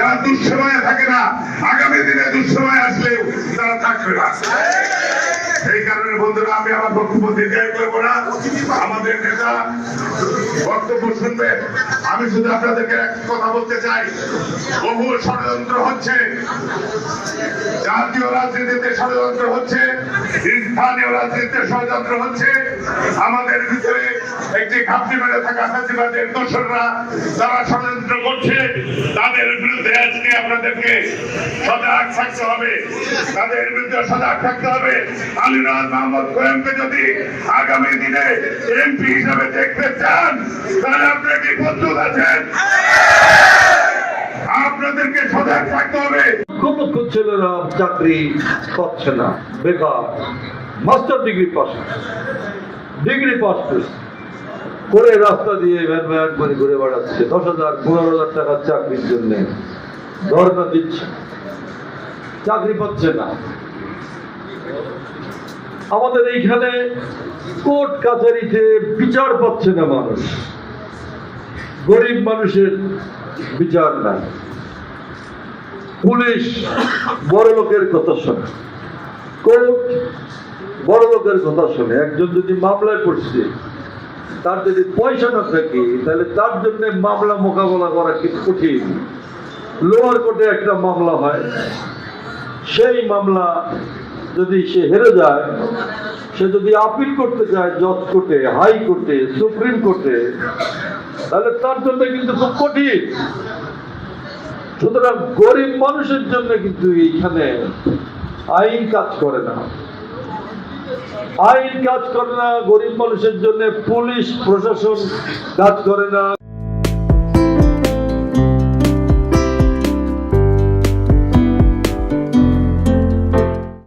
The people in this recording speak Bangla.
যারা দুঃসময়ে থাকে না, আগামী দিনে দুঃসময় আসলেও তারা থাকবে না। সেই কারণে বন্ধুরা, আমি আমার বক্তব্য দীর্ঘায়ু করব না। আমাদের নেতা বক্তব্য শুনবেন আমি শুধু আপনাদেরকে এক কথা বলতে চাই। বহু ষড়যন্ত্র হচ্ছে। জাতীয় রাজনীতিতে ষড়যন্ত্র হচ্ছে। স্থানীয় রাজনীতিতে ষড়যন্ত্র হচ্ছে। আমাদের একটি ঘাপটি মেরে থাকা ফাঁসিবাদের দোসররা যারা ষড়যন্ত্র করছে, তাদের বিরুদ্ধে আজকে আপনাদেরকে সজাগ থাকতে হবে। তাদের বিরুদ্ধে সজাগ থাকতে হবে। আলিনাথ মোহাম্মদ কোয়েমকে যদি আগামী দিনে এমপি হিসাবে দেখতে চান, তাহলে আপনারা কি প্রস্তুত আছেন? আপনাদেরকে সজাগ থাকতে হবে। লক্ষ লক্ষ ছেলেরা চাকরি পাচ্ছে না, বেকার। Master degree pass degree pass করে রাস্তা দিয়ে ভ্যান ভ্যান করে ঘুরে বেড়াচ্ছে। দশ হাজার, পনেরো হাজার টাকার চাকরির জন্য। ধর্ণা দিচ্ছে। চাকরি পাচ্ছে না। আমাদের এইখানে কোর্ট কাছারিতে বিচার পাচ্ছে না মানুষ। গরিব মানুষের বিচার নাই। পুলিশ বড় লোকের কথা শোনে। কোর্ট বড় লোকের কথা শোনে। একজন যদি মামলায় পড়ছে তার যদি পয়সা না থাকে, তাহলে তার জন্য মামলা মোকাবেলা করা কি কঠিন? লোয়ার কোর্টে একটা মামলা হয়। সেই মামলা যদি সে হেরে যায়, সে যদি আপিল করতে চায় জজ কোর্টে, হাই কোর্টে, সুপ্রিম কোর্টে, তাহলে তার জন্য কিন্তু খুব কঠিন। সুতরাং গরিব মানুষের জন্য কিন্তু এইখানে আইন কাজ করে না। আইন কাজ করে না গরিব মানুষের জন্য পুলিশ প্রশাসন কাজ করে না।